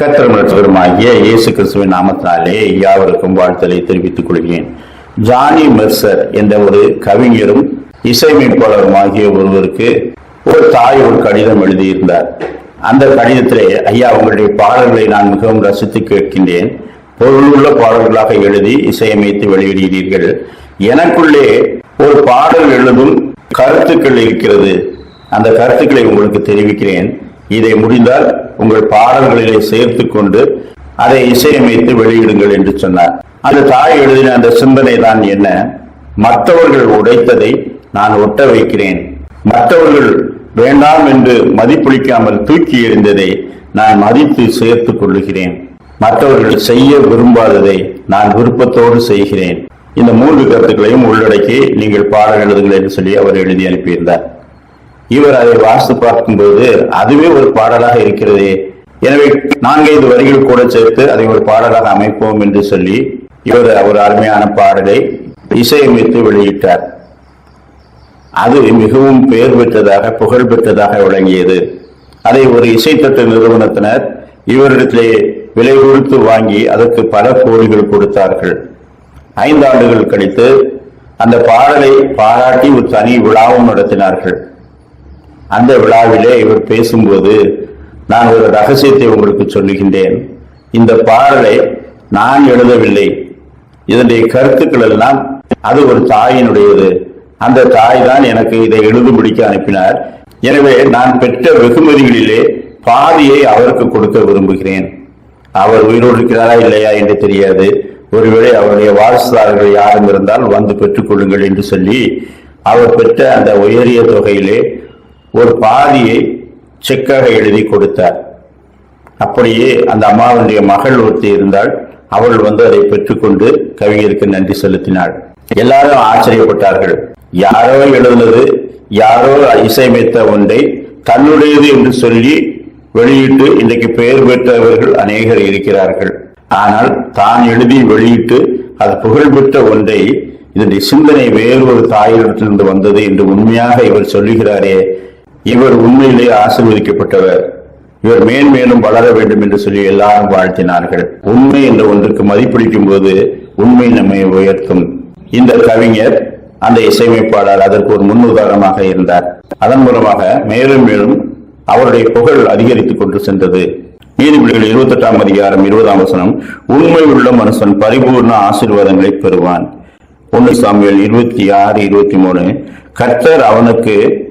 கத்திரமற்றவருமாகிய இயேசு கிறிஸ்துவின் நாமத்தினாலே யாவருக்கும் வாழ்த்தலை தெரிவித்துக் கொள்கிறேன். ஜானி மெர்சர் என்ற ஒரு கவிஞரும் இசையமைப்பாளருமாகிய ஒருவருக்கு ஒரு தாய் ஒரு கடிதம் எழுதியிருந்தார். அந்த கடிதத்திலே ஐயா உங்களுடைய பாடல்களை நான் மிகவும் ரசித்து கேட்கின்றேன். பொருளுள்ள பாடல்களாக எழுதி இசையமைத்து வெளியிடுகிறீர்கள். எனக்குள்ளே ஒரு பாடல் எழுதும் கருத்துக்கள் இருக்கிறது. அந்த கருத்துக்களை உங்களுக்கு தெரிவிக்கிறேன். இதை முடிந்தால் உங்கள் பாடல்களிலே சேர்த்து கொண்டு அதை இசையமைத்து வெளியிடுங்கள் என்று சொன்னார். அந்த தாய் எழுதின அந்த சிந்தனை தான் என்ன? மற்றவர்கள் உடைத்ததை நான் ஒட்ட வைக்கிறேன். மற்றவர்கள் வேண்டாம் என்று மதிப்பளிக்காமல் தூக்கி எறிந்ததை நான் மதித்து சேர்த்துக் கொள்ளுகிறேன். மற்றவர்கள் செய்ய விரும்பாததை நான் விருப்பத்தோடு செய்கிறேன். இந்த மூன்று கருத்துக்களையும் உள்ளடக்கி நீங்கள் பாடல் எழுதுங்கள் என்று சொல்லி அவர் எழுதி அனுப்பியிருந்தார். இவர் அதை வாசித்து பார்க்கும்போது அதுவே ஒரு பாடலாக இருக்கிறதே. எனவே நான்கைந்து வரிகள் கூட சேர்த்து அதை ஒரு பாடலாக அமைப்போம் என்று சொல்லி இவர் ஒரு அருமையான பாடலை இசையமைத்து வெளியிட்டார். அது மிகவும் பெயர் பெற்றதாக புகழ் பெற்றதாக விளங்கியது. அதை ஒரு இசைத்தட்டு நிறுவனத்தினர் இவரிடத்திலே விலை கொடுத்து வாங்கி அதற்கு பல கோடிகள் கொடுத்தார்கள். ஐந்து ஆண்டுகள் கழித்து அந்த பாடலை பாராட்டி ஒரு தனி விழாவும் நடத்தினார்கள். அந்த விழாவிலே இவர் பேசும்போது நான் ஒரு ரகசியத்தை உங்களுக்கு சொல்லுகின்றேன். இந்த பாடலை நான் எழுதவில்லை. இதனுடைய கருத்துக்கள் எல்லாம் அது ஒரு தாயினுடையது. அந்த தாய் தான் எனக்கு இதை எழுதும்படிக்கு அனுப்பினார். எனவே நான் பெற்ற வெகுமதிகளிலே பாதியை அவருக்கு கொடுக்க விரும்புகிறேன். அவர் உயிரோடு இருக்கிறாரா இல்லையா என்று தெரியாது. ஒருவேளை அவருடைய வாரிசுதாரர்கள் யாரும் இருந்தால் வந்து பெற்றுக்கொள்ளுங்கள் என்று சொல்லி அவர் பெற்ற அந்த உயரிய தொகையிலே ஒரு பாதியை செக்காக எழுதி கொடுத்தார். அப்படியே அந்த அம்மாவுடைய மகள் ஒருத்தி இருந்தால் அவள் வந்து அதை பெற்றுக்கொண்டு கவிஞருக்கு நன்றி செலுத்தினாள். எல்லாரும் ஆச்சரியப்பட்டார்கள். யாரோ எழுதுனது யாரோ இசையமைத்த ஒன்றை தன்னுடையது என்று சொல்லி வெளியிட்டு இன்றைக்கு பெயர் பெற்றவர்கள் அநேகர் இருக்கிறார்கள். ஆனால் தான் எழுதி வெளியிட்டு அது புகழ்பெற்ற ஒன்றை இதனுடைய சிந்தனை வேறு ஒரு தாயிடத்திலிருந்து வந்தது என்று உண்மையாக இவர் சொல்லுகிறாரே இவர் உண்மையிலே ஆசீர்வதிக்கப்பட்டவர். இவர் மேன்மேலும் வளர வேண்டும் என்று சொல்லி எல்லாரும் வாழ்த்தினார்கள். உண்மை என்ற ஒன்றுக்கு மதிப்பளிக்கும் போது உண்மை நம்மை உயர்த்தும். இந்த கவிஞர் அந்த இசையமைப்பாளர் அதற்கு ஒரு முன்னுதாரணமாக இருந்தார். அதன் மூலமாக மேலும் மேலும் அவருடைய புகழ் அதிகரித்துக் கொண்டு சென்றது. நீதிபதிகள் இருபத்தி எட்டாம் அதிகாரம் இருபதாம் வசனம் உண்மை உள்ள மனுஷன் பரிபூர்ண ஆசீர்வாதங்களை பெறுவான். ஒன்னு சாமியல் இருபத்தி ஆறு இருபத்தி மூணு கர்த்தர் அவனுக்கு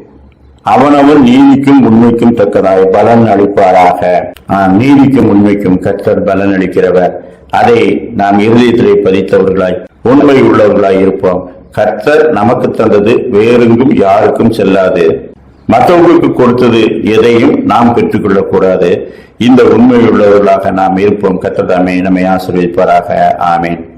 அவனவன் நீதிக்கும் உண்மைக்கும் தக்கதாய் பலன் அளிப்பாராக. நீதிக்கும் உண்மைக்கும் கர்த்தர் பலன் அளிக்கிறவர். அதை நாம் இருதயத்திலே பதித்தவர்களாய் உண்மை உள்ளவர்களாய் இருப்போம். கர்த்தர் நமக்கு தந்தது வேறெங்கும் யாருக்கும் செல்லாது. மற்றவர்களுக்கு கொடுத்தது எதையும் நாம் பெற்றுக்கொள்ளக் கூடாது இந்த உண்மை உள்ளவர்களாக நாம் இருப்போம். கர்த்தர் தாமே நம்மை ஆசீர்வதிப்பாராக. ஆமேன்.